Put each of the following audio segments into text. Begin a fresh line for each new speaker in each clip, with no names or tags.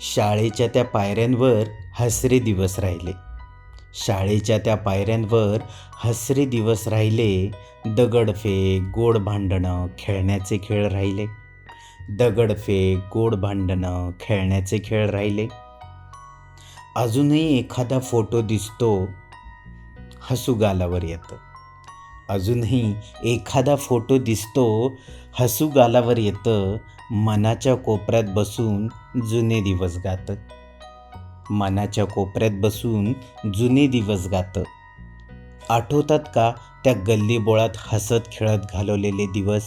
शाळेच्या त्या पायऱ्यांवर हसरे दिवस राहिले. शाळेच्या त्या पायऱ्यांवर हसरे दिवस राहिले. दगडफेक गोड भांडणं खेळण्याचे खेळ राहिले. दगडफेक गोड भांडणं खेळण्याचे खेळ राहिले. अजूनही एखादा फोटो दिसतो हसू गालावर येतं. अजूनही एखादा फोटो दिसतो हसू गालावर येतं मनाच्या कोपऱ्यात बसून जुने दिवस गातं. मनाच्या कोपऱ्यात बसून जुने दिवस गातं. आठवतात का त्या गल्लीबोळात हसत खेळत घालवलेले दिवस?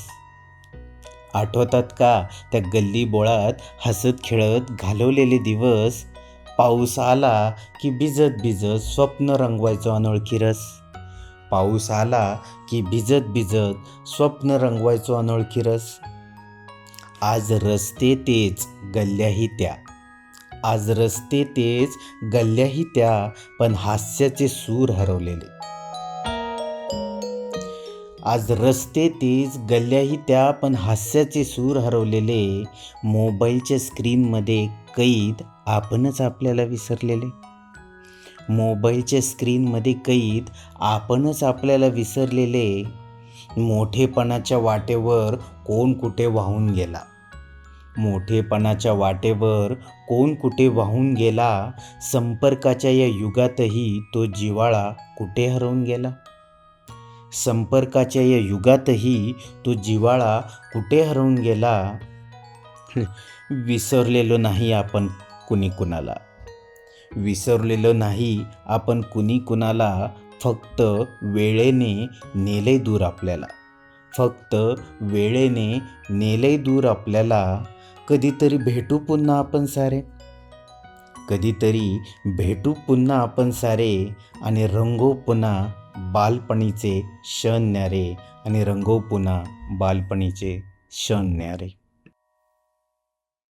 आठवतात का त्या गल्लीबोळात हसत खेळत घालवलेले दिवस? पाऊस आला की भिजत भिजत स्वप्न रंगवायचो अनोळखी रस. पाऊस आला की भिजत भिजत स्वप्न रंगवायचो अनोळखी रस आज रस्ते तेच गल्ल्याही त्या. आज रस्ते तेच गल्ल्याही त्या पण हास्याचे सूर हरवलेले. आज रस्ते तेच गल्ल्याही त्या पण हास्याचे सूर हरवलेले. मोबाईलच्या स्क्रीनमध्ये कैद आपणच आपल्याला विसरलेले. मोबाईलच्या स्क्रीनमध्ये कैद आपणच आपल्याला विसरलेले मोठेपणाच्या वाटेवर कोण कुठे वाहून गेला? मोठेपणाच्या वाटेवर कोण कुठे वाहून गेला? संपर्काच्या या युगातही तो जिवाळा कुठे हरवून गेला? संपर्काच्या या युगातही तो जिवाळा कुठे हरवून गेला? विसरलेलो नाही आपण कुणी कुणाला. विसरलेलं नाही. आपण कुणी कुणाला फक्त वेळेने नेले दूर आपल्याला. फक्त वेळेने नेले दूर आपल्याला. कधीतरी भेटू पुन्हा आपण सारे. कधीतरी भेटू पुन्हा आपण सारे आणि रंगो पुन्हा बालपणीचे क्षण न्यारे आणि रंगो पुन्हा बालपणीचे क्षण न्यारे.